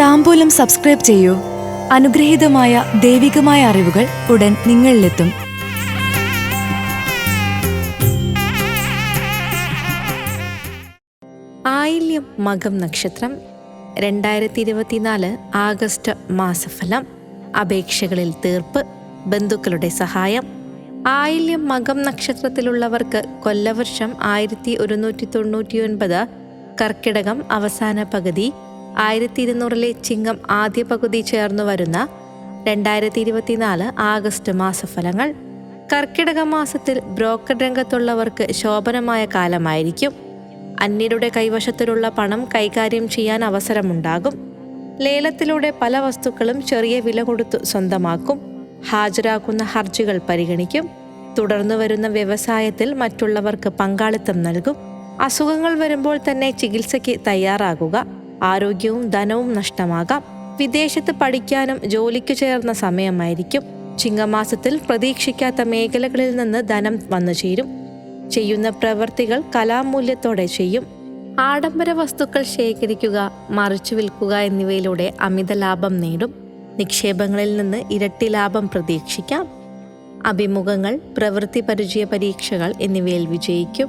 താമ്പൂലം subscribe ചെയ്യൂ. അനുഗ്രഹീതമായ ദൈവികമായ അറിവുകൾ ഉടൻ നിങ്ങളിലെത്തും. ആയില്യം മകം നക്ഷത്രം രണ്ടായിരത്തി ഇരുപത്തിനാല് ആഗസ്റ്റ് മാസഫലം. അപേക്ഷകളിൽ തീർപ്പ് ബന്ധുക്കളുടെ സഹായം. ആയില്യം മകം നക്ഷത്രത്തിലുള്ളവർക്ക് കൊല്ലവർഷം ആയിരത്തി ഒരുന്നൂറ്റി തൊണ്ണൂറ്റിയൊൻപത് കർക്കിടകം അവസാന പകുതി ആയിരത്തി ഇരുന്നൂറിലെ ചിങ്ങം ആദ്യ പകുതി ചേർന്നു വരുന്ന രണ്ടായിരത്തി ഇരുപത്തിനാല് ആഗസ്റ്റ് മാസഫലങ്ങൾ കർക്കിടക മാസത്തിൽ ബ്രോക്കർ രംഗത്തുള്ളവർക്ക് ശോഭനമായ കാലമായിരിക്കും. അന്യരുടെ കൈവശത്തിലുള്ള പണം കൈകാര്യം ചെയ്യാൻ അവസരമുണ്ടാകും. ലേലത്തിലൂടെ പല വസ്തുക്കളും ചെറിയ വില കൊടുത്തു സ്വന്തമാക്കും. ഹാജരാക്കുന്ന ഹർജികൾ പരിഗണിക്കും. തുടർന്നു വരുന്ന വ്യവസായത്തിൽ മറ്റുള്ളവർക്ക് പങ്കാളിത്തം നൽകും. അസുഖങ്ങൾ വരുമ്പോൾ തന്നെ ചികിത്സയ്ക്ക് തയ്യാറാകുക. ആരോഗ്യവും ധനവും നഷ്ടമാകാം. വിദേശത്ത് പഠിക്കാനും ജോലിക്ക് ചേർന്ന സമയമായിരിക്കും. ചിങ്ങമാസത്തിൽ പ്രതീക്ഷിക്കാത്ത മേഖലകളിൽ നിന്ന് ധനം വന്നു ചേരും. ചെയ്യുന്ന പ്രവർത്തികൾ കലാമൂല്യത്തോടെ ചെയ്യും. ആഡംബര വസ്തുക്കൾ ശേഖരിക്കുക മറിച്ചു വിൽക്കുക എന്നിവയിലൂടെ അമിത ലാഭം നേടും. നിക്ഷേപങ്ങളിൽ നിന്ന് ഇരട്ടി ലാഭം പ്രതീക്ഷിക്കാം. അഭിമുഖങ്ങൾ പ്രവൃത്തി പരിചയ പരീക്ഷകൾ എന്നിവയിൽ വിജയിക്കും.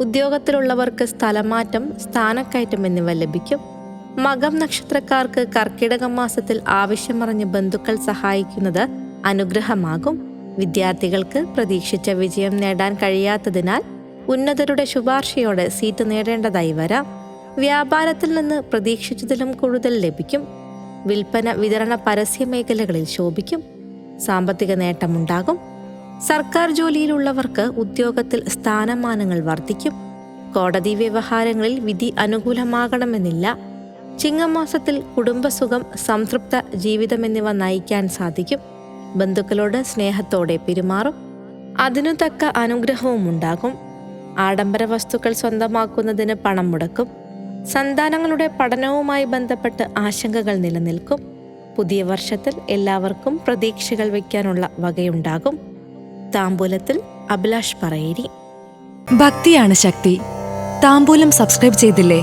ഉദ്യോഗത്തിലുള്ളവർക്ക് സ്ഥലമാറ്റം സ്ഥാനക്കയറ്റം എന്നിവ ലഭിക്കും. മകം നക്ഷത്രക്കാർക്ക് കർക്കിടക മാസത്തിൽ ആവശ്യമറിഞ്ഞ് ബന്ധുക്കൾ സഹായിക്കുന്നത് അനുഗ്രഹമാകും. വിദ്യാർത്ഥികൾക്ക് പ്രതീക്ഷിച്ച വിജയം നേടാൻ കഴിയാത്തതിനാൽ ഉന്നതരുടെ ശുപാർശയോടെ സീറ്റ് നേടേണ്ടതായി വരാം. വ്യാപാരത്തിൽ നിന്ന് പ്രതീക്ഷിച്ചതിലും കൂടുതൽ ലഭിക്കും. വിൽപ്പന വിതരണ പരസ്യ മേഖലകളിൽ ശോഭിക്കും. സാമ്പത്തിക നേട്ടമുണ്ടാകും. സർക്കാർ ജോലിയിലുള്ളവർക്ക് ഉദ്യോഗത്തിൽ സ്ഥാനമാനങ്ങൾ വർദ്ധിക്കും. കോടതി വ്യവഹാരങ്ങളിൽ വിധി അനുകൂലമാകണമെന്നില്ല. ചിങ്ങമാസത്തിൽ കുടുംബസുഖം സംതൃപ്ത ജീവിതം എന്നിവ നയിക്കാൻ സാധിക്കും. ബന്ധുക്കളോട് സ്നേഹത്തോടെ പെരുമാറും. അതിനു തക്ക അനുഗ്രഹവും ഉണ്ടാകും. ആഡംബര വസ്തുക്കൾ സ്വന്തമാക്കുന്നതിന് പണം മുടക്കും. സന്താനങ്ങളുടെ പഠനവുമായി ബന്ധപ്പെട്ട് ആശങ്കകൾ നിലനിൽക്കും. പുതിയ വർഷത്തിൽ എല്ലാവർക്കും പ്രതീക്ഷകൾ വയ്ക്കാനുള്ള വകയുണ്ടാകും. താമ്പൂലത്തിൽ അഭിലാഷ് പറയേരി. ഭക്തിയാണ് ശക്തി. താമ്പൂലം സബ്സ്ക്രൈബ് ചെയ്തില്ലേ?